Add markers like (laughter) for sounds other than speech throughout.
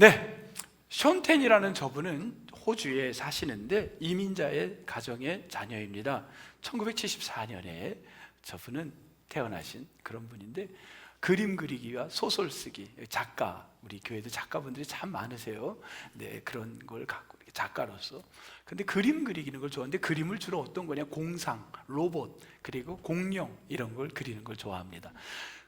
네, 션텐이라는 저분은 호주에 사시는데 이민자의 가정의 자녀입니다. 1974년에 저분은 태어나신 그런 분인데 그림 그리기와 소설 쓰기, 작가, 우리 교회도 작가분들이 참 많으세요. 네, 그런 걸 갖고 작가로서. 근데 그림 그리기는 걸 좋아하는데 그림을 주로 어떤 거냐? 공상, 로봇, 그리고 공룡 이런 걸 그리는 걸 좋아합니다.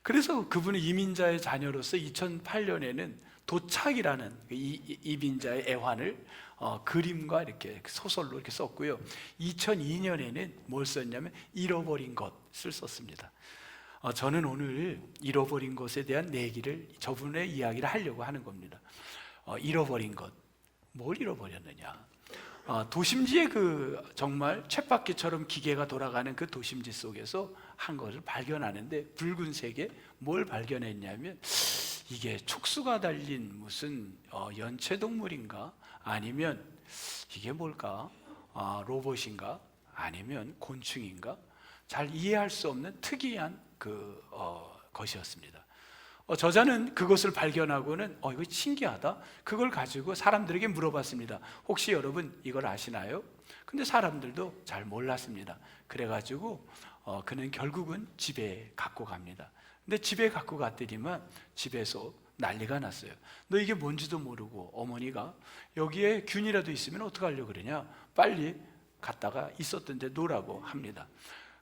그래서 그분은 이민자의 자녀로서 2008년에는 도착이라는 그 이- 이- 이민자의 애환을 어, 그림과 이렇게 소설로 이렇게 썼고요. 2002년에는 뭘 썼냐면 잃어버린 것을 썼습니다. 어, 저는 오늘 잃어버린 것에 대한 내기를 저분의 이야기를 하려고 하는 겁니다. 어, 잃어버린 것, 뭘 잃어버렸느냐? 어, 도심지의 그 정말 쳇바퀴처럼 기계가 돌아가는 그 도심지 속에서 한 것을 발견하는데 붉은색에 뭘 발견했냐면 이게 촉수가 달린 무슨 어, 연체 동물인가 아니면 이게 뭘까 아, 로봇인가 아니면 곤충인가 잘 이해할 수 없는 특이한 그 어, 것이었습니다. 어, 저자는 그것을 발견하고는 어 이거 신기하다. 그걸 가지고 사람들에게 물어봤습니다. 혹시 여러분 이걸 아시나요? 근데 사람들도 잘 몰랐습니다. 그래가지고 어, 그는 결국은 집에 갖고 갑니다. 근데 집에 갖고 갔더니만 집에서 난리가 났어요. 너 이게 뭔지도 모르고 어머니가 여기에 균이라도 있으면 어떡하려고 그러냐? 빨리 갔다가 있었던 데 놓으라고 합니다.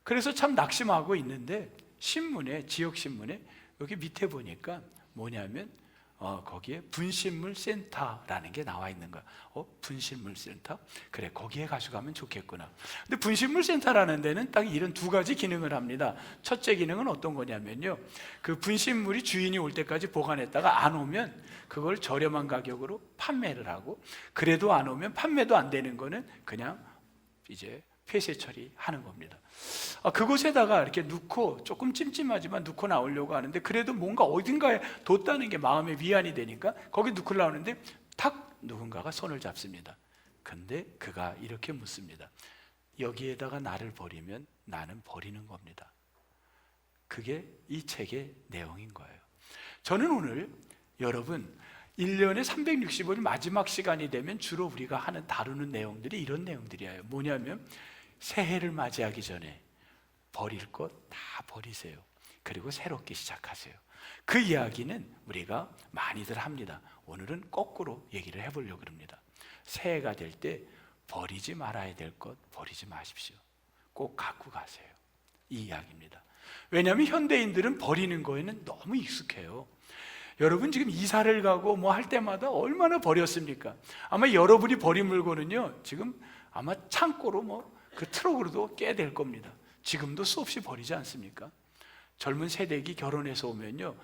그래서 참 낙심하고 있는데 신문에 지역 신문에 여기 밑에 보니까 뭐냐면 어, 거기에 분신물 센터라는 게 나와 있는 거야. 어, 분신물 센터? 그래, 거기에 가져가면 좋겠구나. 근데 분신물 센터라는 데는 딱 이런 두 가지 기능을 합니다. 첫째 기능은 어떤 거냐면요. 그 분신물이 주인이 올 때까지 보관했다가 안 오면 그걸 저렴한 가격으로 판매를 하고 그래도 안 오면 판매도 안 되는 거는 그냥 이제 폐쇄 처리하는 겁니다. 아, 그곳에다가 이렇게 넣고 조금 찜찜하지만 넣고 나오려고 하는데 그래도 뭔가 어딘가에 뒀다는 게 마음에 위안이 되니까 거기 넣고 나오는데 탁 누군가가 손을 잡습니다. 근데 그가 이렇게 묻습니다. 여기에다가 나를 버리면 나는 버리는 겁니다. 그게 이 책의 내용인 거예요. 저는 오늘 여러분 1년에 365일 마지막 시간이 되면 주로 우리가 하는 다루는 내용들이 이런 내용들이에요. 뭐냐면 새해를 맞이하기 전에 버릴 것 다 버리세요. 그리고 새롭게 시작하세요. 그 이야기는 우리가 많이들 합니다. 오늘은 거꾸로 얘기를 해보려고 합니다. 새해가 될 때 버리지 말아야 될 것 버리지 마십시오. 꼭 갖고 가세요. 이 이야기입니다. 왜냐하면 현대인들은 버리는 거에는 너무 익숙해요. 여러분 지금 이사를 가고 뭐 할 때마다 얼마나 버렸습니까? 아마 여러분이 버린 물건은요 지금 아마 창고로 뭐 그 트럭으로도 꽤될 겁니다. 지금도 수없이 버리지 않습니까? 젊은 세대기 결혼해서 오면요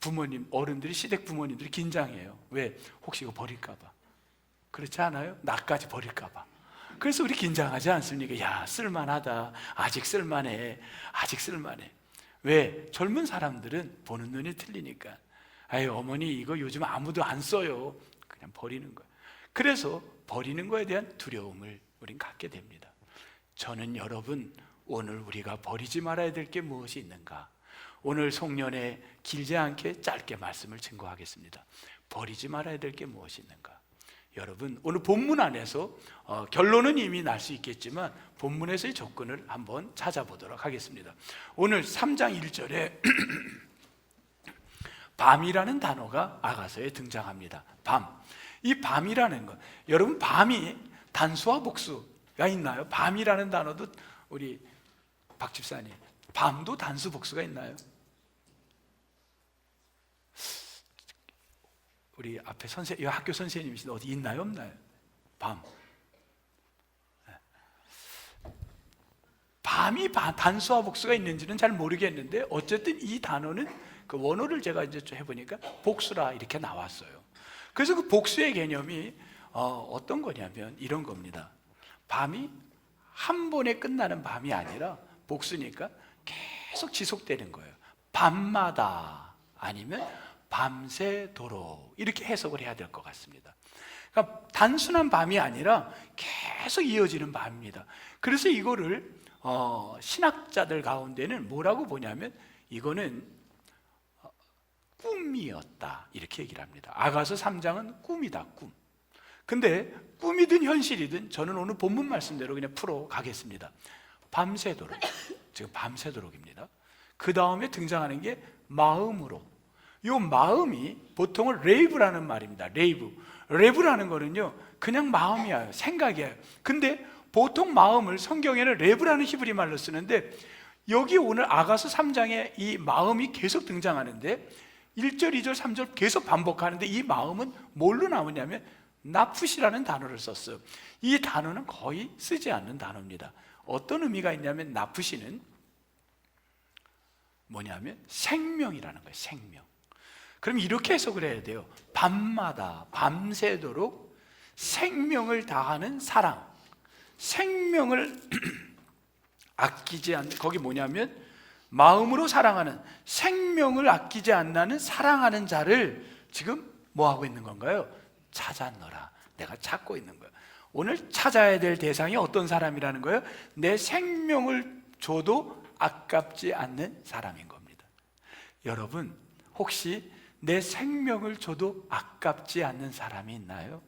부모님 어른들이 시댁 부모님들이 긴장해요. 왜? 혹시 이거 버릴까봐. 그렇지 않아요? 나까지 버릴까봐. 그래서 우리 긴장하지 않습니까? 야 쓸만하다. 아직 쓸만해. 아직 쓸만해. 왜? 젊은 사람들은 보는 눈이 틀리니까. 아유 어머니 이거 요즘 아무도 안 써요. 그냥 버리는 거예요. 그래서 버리는 거에 대한 두려움을 우린 갖게 됩니다. 저는 여러분 오늘 우리가 버리지 말아야 될 게 무엇이 있는가? 오늘 송년회 길지 않게 짧게 말씀을 증거하겠습니다. 버리지 말아야 될 게 무엇이 있는가? 여러분 오늘 본문 안에서 어, 결론은 이미 날 수 있겠지만 본문에서의 조건을 한번 찾아보도록 하겠습니다. 오늘 3장 1절에 (clears throat) 밤이라는 단어가 아가서에 등장합니다. 밤. 이 밤이라는 것. 여러분 밤이 단수와 복수 가 있나요? 밤이라는 단어도 우리 박 집사님 밤도 단수 복수가 있나요? 우리 앞에 선생 이 학교 선생님이신 어디 있나요 없나요? 밤. 밤이 바- 단수와 복수가 있는지는 잘 모르겠는데 어쨌든 이 단어는 그 원어를 제가 이제 좀 해보니까 복수라 이렇게 나왔어요. 그래서 그 복수의 개념이 어, 떤 거냐면 이런 겁니다. 밤이 한 번에 끝나는 밤이 아니라 복수니까 계속 지속되는 거예요. 밤마다 아니면 밤새도록 이렇게 해석을 해야 될 것 같습니다. 그러니까 단순한 밤이 아니라 계속 이어지는 밤입니다. 그래서 이거를 어, 신학자들 가운데는 뭐라고 보냐면 이거는 어, 꿈이었다. 이렇게 얘기를 합니다. 아가서 3장은 꿈이다, 꿈. 근데 꿈이든 현실이든 저는 오늘 본문 말씀대로 그냥 풀어 가겠습니다. 밤새도록. 지금 밤새도록입니다. 그 다음에 등장하는 게 마음으로. 요 마음이 보통은 레이브라는 말입니다. 레이브. 레브라는 거는요, 그냥 마음이에요. 생각이에요. 근데 보통 마음을 성경에는 레브라는 히브리 말로 쓰는데 여기 오늘 아가서 3장에 이 마음이 계속 등장하는데 1절, 2절, 3절 계속 반복하는데 이 마음은 뭘로 나오냐면 나풋이라는 단어를 썼어요. 이 단어는 거의 쓰지 않는 단어입니다. 어떤 의미가 있냐면 나풋이는 뭐냐면 생명이라는 거예요. 생명. 그럼 이렇게 해석을 해야 돼요. 밤마다 밤새도록 생명을 다하는 사랑. 생명을 (clears throat) 아끼지 않는 거기 뭐냐면 마음으로 사랑하는 생명을 아끼지 않는 사랑하는 자를 지금 뭐 하고 있는 건가요? 찾았노라. 내가 찾고 있는 거예요. 오늘 찾아야 될 대상이 어떤 사람이라는 거예요? 내 생명을 줘도 아깝지 않는 사람인 겁니다. 여러분, 혹시 내 생명을 줘도 아깝지 않는 사람이 있나요?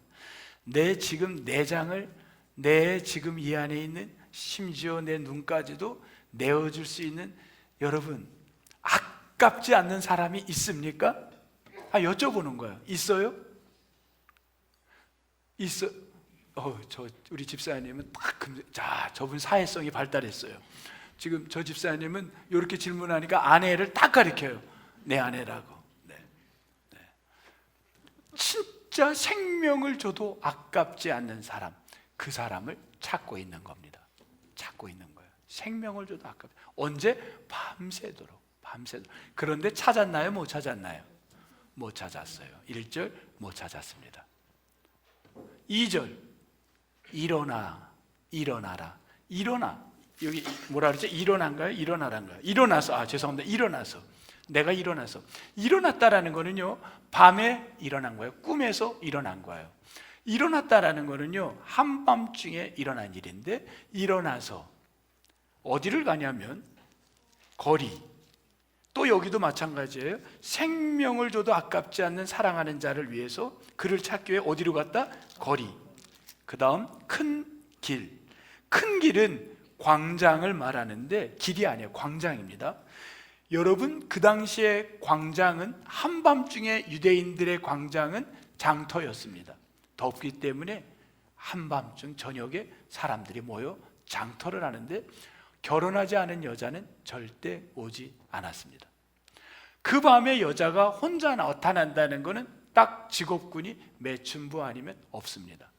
내 지금 내장을 내 지금 이 안에 있는 심지어 내 눈까지도 내어줄 수 있는 여러분 아깝지 않는 사람이 있습니까? 아 여쭤보는 거예요. 있어요? 있어. 어, 저 우리 집사님은 딱 금- 자, 저분 사회성이 발달했어요. 지금 저 집사님은 이렇게 질문하니까 아내를 딱 가리켜요. 내 아내라고. 네. 네. 진짜 생명을 줘도 아깝지 않는 사람, 그 사람을 찾고 있는 겁니다. 찾고 있는 거예요. 생명을 줘도 아깝. 언제 밤새도록, 밤새도록. 그런데 찾았나요? 못 찾았나요? 못 찾았어요. 1절 못 찾았습니다. 2절. 일어나 일어나라. 일어나. 여기 뭐라 그러지? 일어난가요? 일어나란가요? 일어나서. 아 죄송합니다. 일어나서. 내가 일어나서. 일어났다라는 거는요 밤에 일어난 거예요. 꿈에서 일어난 거예요. 일어났다라는 거는요 한밤중에 일어난 일인데 일어나서 어디를 가냐면 거리. 또 여기도 마찬가지예요. 생명을 줘도 아깝지 않는 사랑하는 자를 위해서 그를 찾기 위해 어디로 갔다? 거리. 그 다음 큰 길. 큰 길은 광장을 말하는데 길이 아니에요. 광장입니다. 여러분 그 당시에 광장은 한밤중에 유대인들의 광장은 장터였습니다. 덥기 때문에 한밤중 저녁에 사람들이 모여 장터를 하는데 결혼하지 않은 여자는 절대 오지 않았습니다. 그 밤에 여자가 혼자 나타난다는 것은 딱 직업군이 매춘부 아니면 없습니다.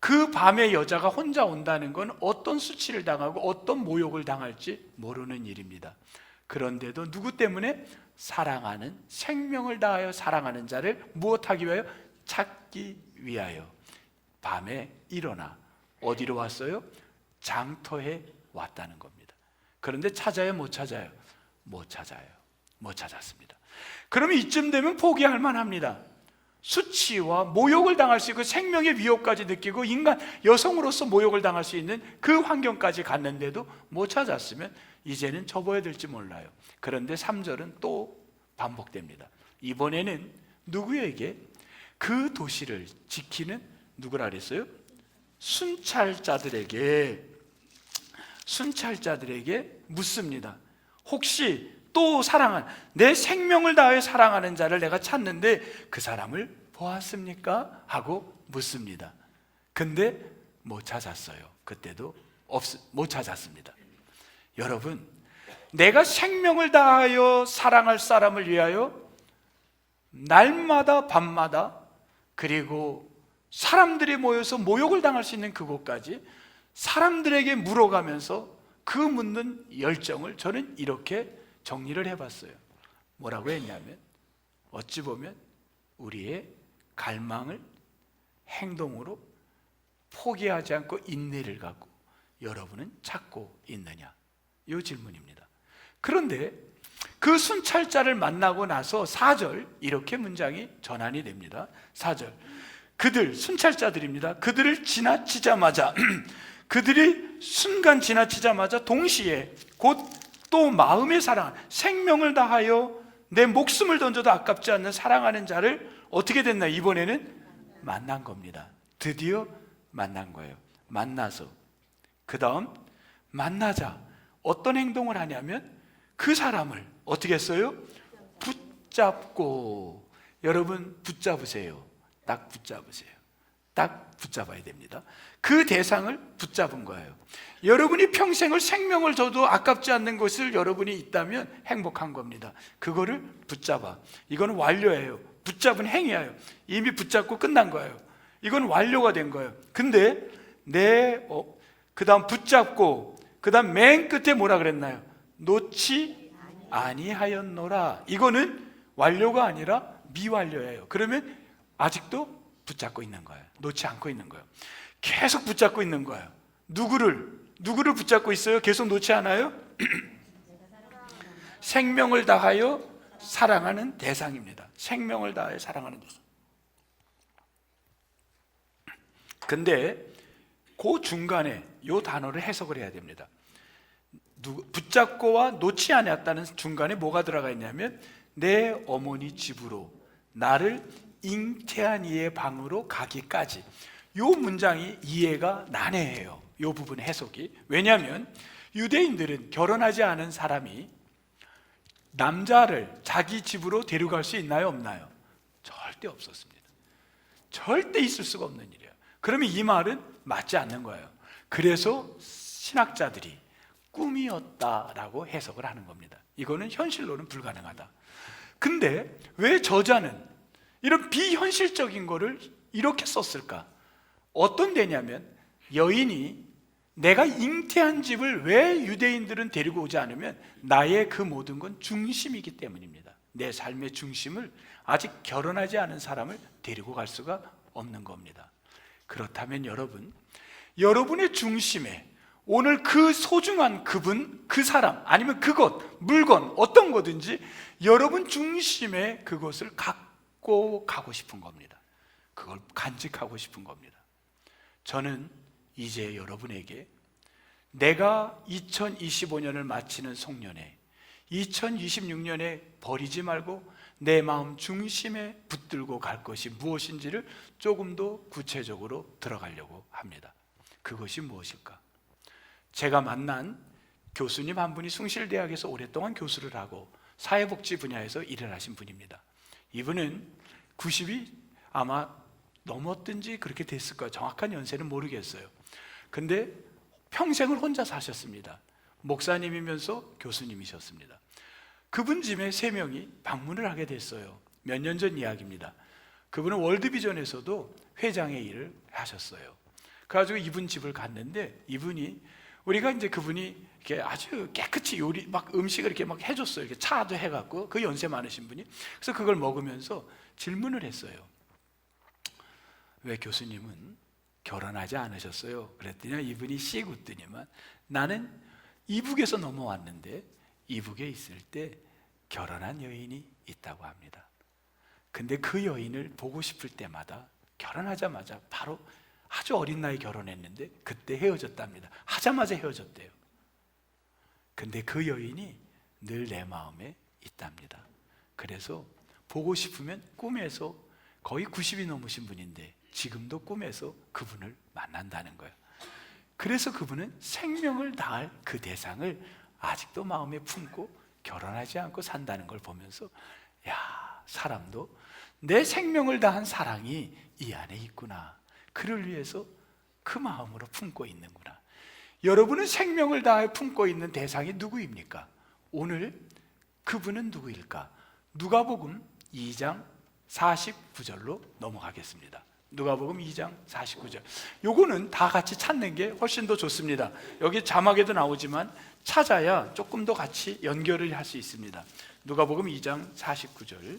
그 밤에 여자가 혼자 온다는 건 어떤 수치를 당하고 어떤 모욕을 당할지 모르는 일입니다. 그런데도 누구 때문에 사랑하는 생명을 다하여 사랑하는 자를 무엇하기 위하여 찾기 위하여 밤에 일어나 어디로 왔어요? 장터에 왔다는 겁니다. 그런데 찾아요, 못 찾아요? 못 찾아요. 못 찾았습니다. 그러면 이쯤 되면 포기할 만합니다. 수치와 모욕을 당할 수 있고 생명의 위협까지 느끼고 인간 여성으로서 모욕을 당할 수 있는 그 환경까지 갔는데도 못 찾았으면 이제는 접어야 될지 몰라요. 그런데 3절은 또 반복됩니다. 이번에는 누구에게 그 도시를 지키는 누구라 그랬어요? 순찰자들에게 순찰자들에게 묻습니다. 혹시 또 사랑한 내 생명을 다해 사랑하는 자를 내가 찾는데 그 사람을 보았습니까? 하고 묻습니다. 근데 못 찾았어요. 그때도 없, 못 찾았습니다. 여러분, 내가 생명을 다하여 사랑할 사람을 위하여 날마다 밤마다 그리고 사람들이 모여서 모욕을 당할 수 있는 그곳까지 사람들에게 물어가면서 그 묻는 열정을 저는 이렇게 정리를 해봤어요. 뭐라고 했냐면 어찌 보면 우리의 갈망을 행동으로 포기하지 않고 인내를 갖고 여러분은 찾고 있느냐? 이 질문입니다. 그런데 그 순찰자를 만나고 나서 4절 이렇게 문장이 전환이 됩니다. 4절 그들 순찰자들입니다. 그들을 지나치자마자 (clears throat) 그들이 순간 지나치자마자 동시에 곧 또 마음의 사랑, 생명을 다하여 내 목숨을 던져도 아깝지 않는 사랑하는 자를 어떻게 됐나 이번에는 만난 겁니다. 드디어 만난 거예요. 만나서 그 다음 만나자 어떤 행동을 하냐면 그 사람을 어떻게 했어요? 붙잡고 여러분 붙잡으세요. 딱 붙잡으세요. 딱 붙잡아야 됩니다. 그 대상을 붙잡은 거예요. 여러분이 평생을 생명을 줘도 아깝지 않는 것을 여러분이 있다면 행복한 겁니다. 그거를 붙잡아. 이거는 완료예요. 붙잡은 행위예요. 이미 붙잡고 끝난 거예요. 이건 완료가 된 거예요. 근데 내 어, 그다음 붙잡고 그다음 맨 끝에 뭐라 그랬나요? 놓지 아니하였노라. 이거는 완료가 아니라 미완료예요. 그러면 아직도 붙잡고 있는 거예요. 놓지 않고 있는 거예요. 계속 붙잡고 있는 거예요. 누구를 누구를 붙잡고 있어요? 계속 놓지 않아요? (clears throat) 생명을 다하여 사랑하는 대상입니다. 생명을 다하여 사랑하는 대상. 근데 그 중간에 요 단어를 해석을 해야 됩니다. 붙잡고와 놓지 않았다는 중간에 뭐가 들어가 있냐면 내 어머니 집으로 나를 잉태한 이의 방으로 가기까지 요 문장이 이해가 난해해요. 요 부분 해석이 왜냐하면 유대인들은 결혼하지 않은 사람이 남자를 자기 집으로 데려갈 수 있나요 없나요? 절대 없었습니다. 절대 있을 수가 없는 일이에요. 그러면 이 말은 맞지 않는 거예요. 그래서 신학자들이 꿈이었다라고 해석을 하는 겁니다. 이거는 현실로는 불가능하다. 근데 왜 저자는 이런 비현실적인 거를 이렇게 썼을까? 어떤 데냐면 여인이 내가 잉태한 집을 왜 유대인들은 데리고 오지 않으면 나의 그 모든 건 중심이기 때문입니다. 내 삶의 중심을 아직 결혼하지 않은 사람을 데리고 갈 수가 없는 겁니다. 그렇다면 여러분, 여러분의 중심에 오늘 그 소중한 그분, 그 사람, 아니면 그것, 물건, 어떤 거든지 여러분 중심에 그것을 갖고 가고 싶은 겁니다. 그걸 간직하고 싶은 겁니다. 저는 이제 여러분에게 내가 2025년을 마치는 송년회, 2026년에 버리지 말고 내 마음 중심에 붙들고 갈 것이 무엇인지를 조금 더 구체적으로 들어가려고 합니다. 그것이 무엇일까? 제가 만난 교수님 한 분이 숭실대학에서 오랫동안 교수를 하고 사회복지 분야에서 일을 하신 분입니다. 이분은 90이 아마 넘었든지 그렇게 됐을 거예요. 정확한 연세는 모르겠어요. 근데 평생을 혼자 사셨습니다. 목사님이면서 교수님이셨습니다. 그분 집에 세 명이 방문을 하게 됐어요. 몇 년 전 이야기입니다. 그분은 월드비전에서도 회장의 일을 하셨어요. 그래가지고 이분 집을 갔는데 이분이 우리가 이제 그분이 이렇게 아주 깨끗이 요리 막 음식을 이렇게 막 해줬어요. 이렇게 차도 해갖고 그 연세 많으신 분이 그래서 그걸 먹으면서 질문을 했어요. 왜 교수님은 결혼하지 않으셨어요? 그랬더니 이분이 씩 웃더니만 나는 이북에서 넘어왔는데 이북에 있을 때 결혼한 여인이 있다고 합니다. 근데 그 여인을 보고 싶을 때마다 결혼하자마자 바로 아주 어린 나이 결혼했는데 그때 헤어졌답니다. 하자마자 헤어졌대요. 근데 그 여인이 늘 내 마음에 있답니다. 그래서 보고 싶으면 꿈에서 거의 90이 넘으신 분인데 지금도 꿈에서 그분을 만난다는 거예요. 그래서 그분은 생명을 다할 그 대상을 아직도 마음에 품고 결혼하지 않고 산다는 걸 보면서 야, 사람도 내 생명을 다한 사랑이 이 안에 있구나. 그를 위해서 그 마음으로 품고 있는구나. 여러분은 생명을 다해 품고 있는 대상이 누구입니까? 오늘 그분은 누구일까? 누가복음 2장 49절로 넘어가겠습니다. 누가복음 2장 49절. 요거는 다 같이 찾는 게 훨씬 더 좋습니다. 여기 자막에도 나오지만 찾아야 조금 더 같이 연결을 할 수 있습니다. 누가복음 2장 49절.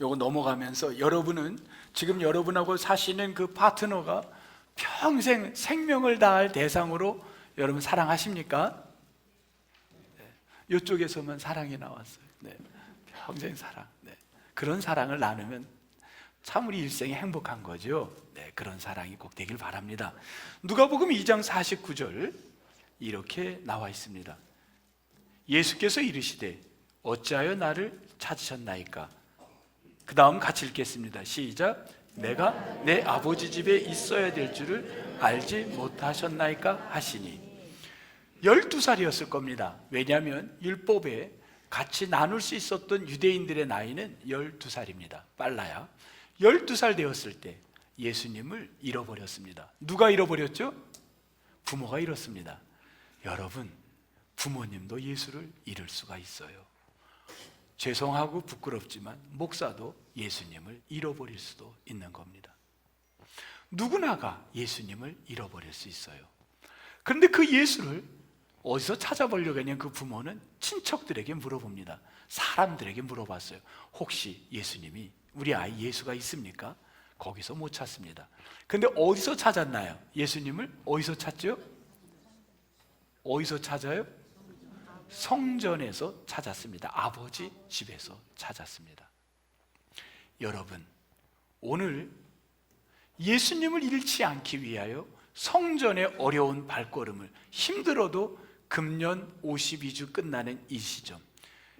요거 넘어가면서 여러분은 지금 여러분하고 사시는 그 파트너가 평생 생명을 다할 대상으로 여러분 사랑하십니까? 네. 이쪽에서만 사랑이 나왔어요. 네. 평생 사랑. 네. 그런 사랑을 나누면 참 우리 일생이 행복한 거죠. 네, 그런 사랑이 꼭 되길 바랍니다. 누가복음 2장 49절 이렇게 나와 있습니다. 예수께서 이르시되 어찌하여 나를 찾으셨나이까? 그 다음 같이 읽겠습니다. 시작. 내가 내 아버지 집에 있어야 될 줄을 알지 못하셨나이까 하시니 12살이었을 겁니다. 왜냐하면 율법에 같이 나눌 수 있었던 유대인들의 나이는 12살입니다. 빨라야. 12살 되었을 때 예수님을 잃어버렸습니다. 누가 잃어버렸죠? 부모가 잃었습니다. 여러분, 부모님도 예수를 잃을 수가 있어요. 죄송하고 부끄럽지만 목사도 예수님을 잃어버릴 수도 있는 겁니다. 누구나가 예수님을 잃어버릴 수 있어요. 그런데 그 예수를 어디서 찾아보려고 하냐면 그 부모는 친척들에게 물어봅니다. 사람들에게 물어봤어요. 혹시 예수님이 우리 아이 예수가 있습니까? 거기서 못 찾습니다. 근데 어디서 찾았나요? 예수님을 어디서 찾죠? 어디서 찾아요? 성전에서 찾았습니다. 아버지 집에서 찾았습니다. 여러분, 오늘 예수님을 잃지 않기 위하여 성전의 어려운 발걸음을 힘들어도 금년 52주 끝나는 이 시점,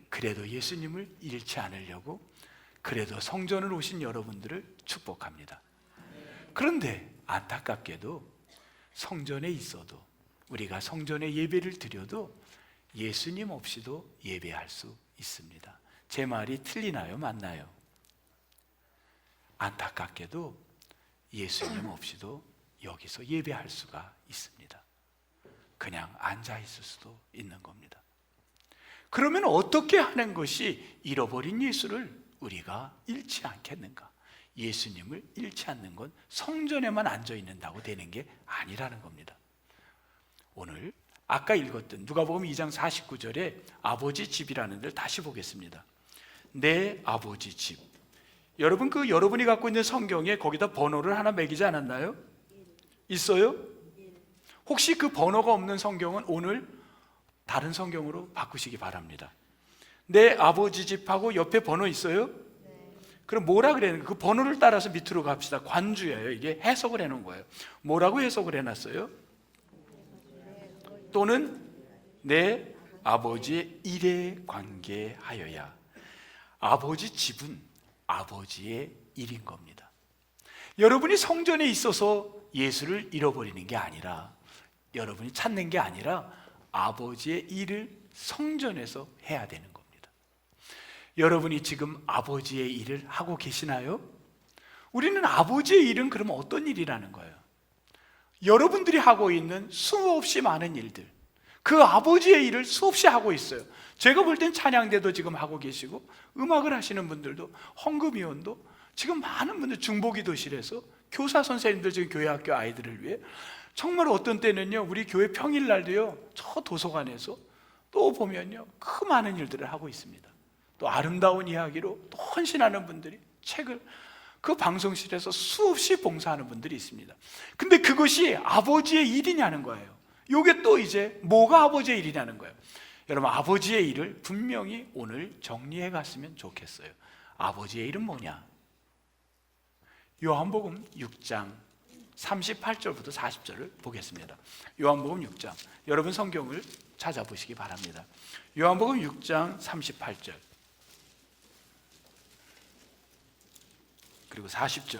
그래도 예수님을 잃지 않으려고 그래도 성전을 오신 여러분들을 축복합니다. 그런데 안타깝게도 성전에 있어도 우리가 성전에 예배를 드려도 예수님 없이도 예배할 수 있습니다. 제 말이 틀리나요? 맞나요? 안타깝게도 예수님 없이도 여기서 예배할 수가 있습니다. 그냥 앉아 있을 수도 있는 겁니다. 그러면 어떻게 하는 것이 잃어버린 예수를 우리가 잃지 않겠는가? 예수님을 잃지 않는 건 성전에만 앉아 있는다고 되는 게 아니라는 겁니다. 오늘 아까 읽었던 누가복음 2장 49절에 아버지 집이라는 데를 다시 보겠습니다. 내 아버지 집. 여러분 그 여러분이 갖고 있는 성경에 거기다 번호를 하나 매기지 않았나요? 있어요? 혹시 그 번호가 없는 성경은 오늘 다른 성경으로 바꾸시기 바랍니다. 내 아버지 집하고 옆에 번호 있어요? 그럼 뭐라 그래는 그 번호를 따라서 밑으로 갑시다. 관주예요. 이게 해석을 해 놓은 거예요. 뭐라고 해석을 해 놨어요? 또는 내 아버지의 일에 관계하여야 아버지 집은 아버지의 일인 겁니다. 여러분이 성전에 있어서 예수를 잃어버리는 게 아니라 여러분이 찾는 게 아니라 아버지의 일을 성전에서 해야 되는 겁니다. 여러분이 지금 아버지의 일을 하고 계시나요? 우리는 아버지의 일은 그러면 어떤 일이라는 거예요? 여러분들이 하고 있는 수없이 많은 일들, 그 아버지의 일을 수없이 하고 있어요. 제가 볼 땐 찬양대도 지금 하고 계시고, 음악을 하시는 분들도, 헌금위원도, 지금 많은 분들 중보기도실에서 교사 선생님들 지금 교회 학교 아이들을 위해 정말 어떤 때는요, 우리 교회 평일날도요, 저 도서관에서 또 보면요, 그 많은 일들을 하고 있습니다. 또 아름다운 이야기로 또 헌신하는 분들이 책을 그 방송실에서 수없이 봉사하는 분들이 있습니다. 근데 그것이 아버지의 일이냐는 거예요. 요게 또 이제 뭐가 아버지의 일이냐는 거예요. 여러분, 아버지의 일을 분명히 오늘 정리해 갔으면 좋겠어요. 아버지의 일은 뭐냐? 요한복음 6장 38절부터 40절을 보겠습니다. 요한복음 6장. 여러분 성경을 찾아보시기 바랍니다. 요한복음 6장 38절. 그리고 40절.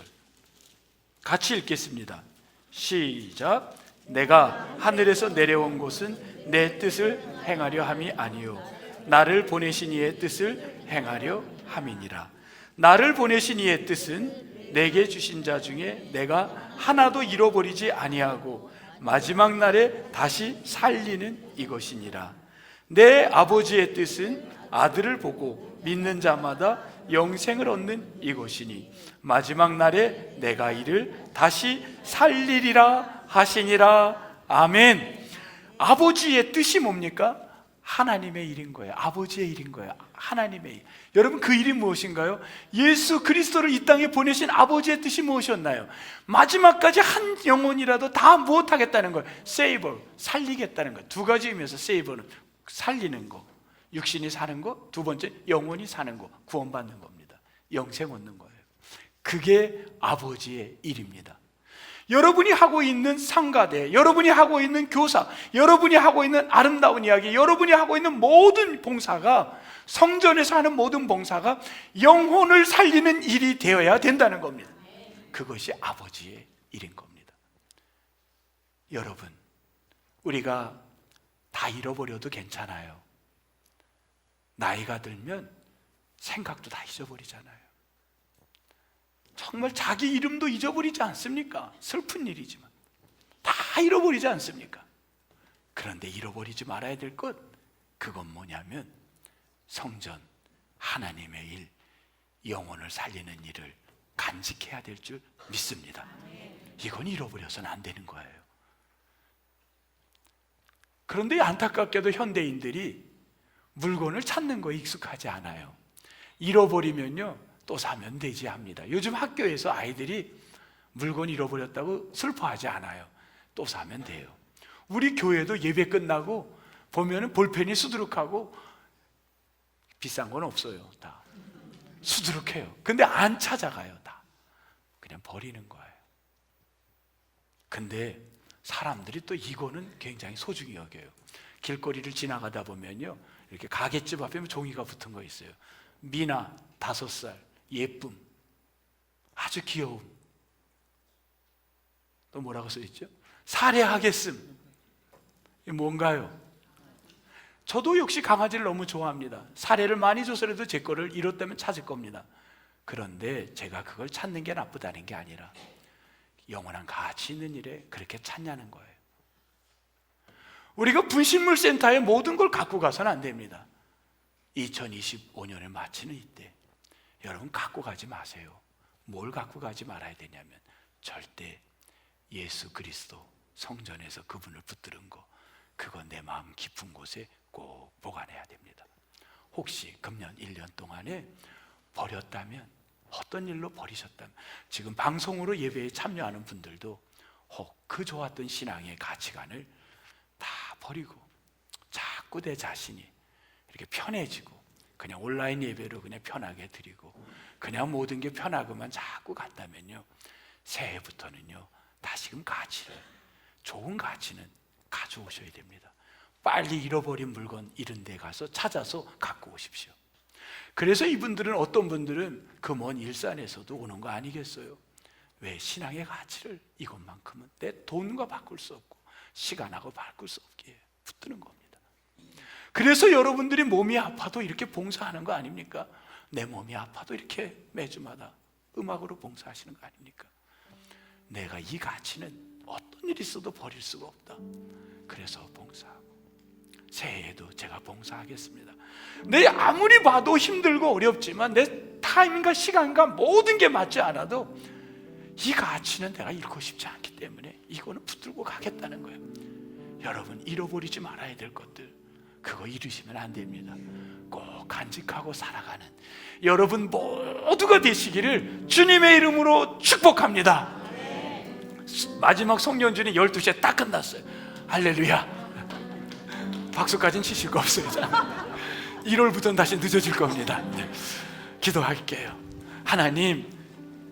같이 읽겠습니다. 시작. 내가 하늘에서 내려온 곳은 내 뜻을 행하려 함이 아니요 나를 보내신 이의 뜻을 행하려 함이니라. 나를 보내신 이의 뜻은 내게 주신 자 중에 내가 하나도 잃어버리지 아니하고 마지막 날에 다시 살리는 이것이니라. 내 아버지의 뜻은 아들을 보고 믿는 자마다 영생을 얻는 이것이니 마지막 날에 내가 이를 다시 살리리라 하시니라. 아멘. 아버지의 뜻이 뭡니까? 하나님의 일인 거예요. 아버지의 일인 거예요. 하나님의 일. 여러분 그 일이 무엇인가요? 예수 그리스도를 이 땅에 보내신 아버지의 뜻이 무엇이었나요? 마지막까지 한 영혼이라도 다 무엇하겠다는 거예요? 세이버, 살리겠다는 거예요. 두 가지 의미에서 세이버는 살리는 거, 육신이 사는 거, 두 번째 영혼이 사는 거, 구원받는 겁니다. 영생 얻는 거예요. 그게 아버지의 일입니다. 여러분이 하고 있는 상가대, 여러분이 하고 있는 교사, 여러분이 하고 있는 아름다운 이야기, 여러분이 하고 있는 모든 봉사가 성전에서 하는 모든 봉사가 영혼을 살리는 일이 되어야 된다는 겁니다. 그것이 아버지의 일인 겁니다. 여러분, 우리가 다 잃어버려도 괜찮아요. 나이가 들면 생각도 다 잊어버리잖아요. 정말 자기 이름도 잊어버리지 않습니까? 슬픈 일이지만 다 잃어버리지 않습니까? 그런데 잃어버리지 말아야 될 것 그건 뭐냐면 성전 하나님의 일 영혼을 살리는 일을 간직해야 될 줄 믿습니다. 이건 잃어버려서는 안 되는 거예요. 그런데 안타깝게도 현대인들이 물건을 찾는 거에 익숙하지 않아요. 잃어버리면요, 또 사면 되지 합니다. 요즘 학교에서 아이들이 물건 잃어버렸다고 슬퍼하지 않아요. 또 사면 돼요. 우리 교회도 예배 끝나고 보면은 볼펜이 수두룩하고 비싼 건 없어요. 다 수두룩해요. 근데 안 찾아가요. 다 그냥 버리는 거예요. 근데 사람들이 또 이거는 굉장히 소중히 여겨요. 길거리를 지나가다 보면요. 이렇게 가게집 앞에 종이가 붙은 거 있어요. 미나 다섯 살 예쁨 아주 귀여움 또 뭐라고 써 있죠? 살해하겠음 이 뭔가요? 저도 역시 강아지를 너무 좋아합니다. 살해를 많이 줘서라도 제 거를 잃었다면 찾을 겁니다. 그런데 제가 그걸 찾는 게 나쁘다는 게 아니라 영원한 가치 있는 일에 그렇게 찾냐는 거예요. 우리가 분신물 센터에 모든 걸 갖고 가서는 안 됩니다. 2025년을 마치는 이때 여러분 갖고 가지 마세요. 뭘 갖고 가지 말아야 되냐면 절대 예수 그리스도 성전에서 그분을 붙드는 거 그거 내 마음 깊은 곳에 꼭 보관해야 됩니다. 혹시 금년 1년 동안에 버렸다면 어떤 일로 버리셨다면 지금 방송으로 예배에 참여하는 분들도 혹 그 좋았던 신앙의 가치관을 다 버리고 자꾸 내 자신이 이렇게 편해지고 그냥 온라인 예배로 그냥 편하게 드리고 그냥 모든 게 편하고만 자꾸 간다면요 새해부터는요 다시금 가치를 좋은 가치는 가져오셔야 됩니다. 빨리 잃어버린 물건 이런 데 가서 찾아서 갖고 오십시오. 그래서 이분들은 어떤 분들은 그 먼 일산에서도 오는 거 아니겠어요? 왜 신앙의 가치를 이것만큼은 내 돈과 바꿀 수 없고 시간하고 바꿀 수 없기에 붙드는 겁니다. 그래서 여러분들이 몸이 아파도 이렇게 봉사하는 거 아닙니까? 내 몸이 아파도 이렇게 매주마다 음악으로 봉사하시는 거 아닙니까? 내가 이 가치는 어떤 일이 있어도 버릴 수가 없다. 그래서 봉사하고 새해에도 제가 봉사하겠습니다. 내 아무리 봐도 힘들고 어렵지만 내 타임과 시간과 모든 게 맞지 않아도 이 가치는 내가 잃고 싶지 않기 때문에 이거는 붙들고 가겠다는 거예요. 여러분 잃어버리지 말아야 될 것들 그거 잃으시면 안 됩니다. 꼭 간직하고 살아가는 여러분 모두가 되시기를 주님의 이름으로 축복합니다. 마지막 성령준이 12시에 딱 끝났어요. 할렐루야. 박수까지는 치실 거 없어요. 1월부터는 다시 늦어질 겁니다. 네. 기도할게요. 하나님,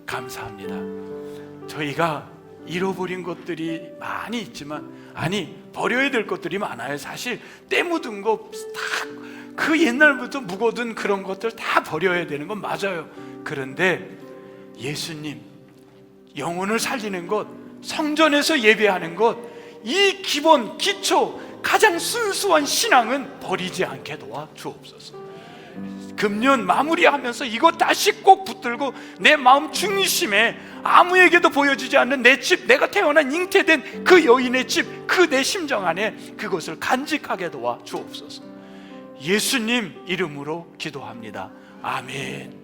감사합니다. 저희가 잃어버린 것들이 많이 있지만, 아니, 버려야 될 것들이 많아요. 사실, 때 묻은 거, 다, 그 옛날부터 묵어둔 그런 것들 다 버려야 되는 건 맞아요. 그런데, 예수님, 영혼을 살리는 것, 성전에서 예배하는 것, 이 기본, 기초, 가장 순수한 신앙은 버리지 않게 도와 주옵소서. 금년 마무리하면서 이거 다시 꼭 붙들고 내 마음 중심에 아무에게도 보여주지 않는 내 집, 내가 태어난 잉태된 그 여인의 집, 그 내 심정 안에 그것을 간직하게 도와 주옵소서. 예수님 이름으로 기도합니다. 아멘.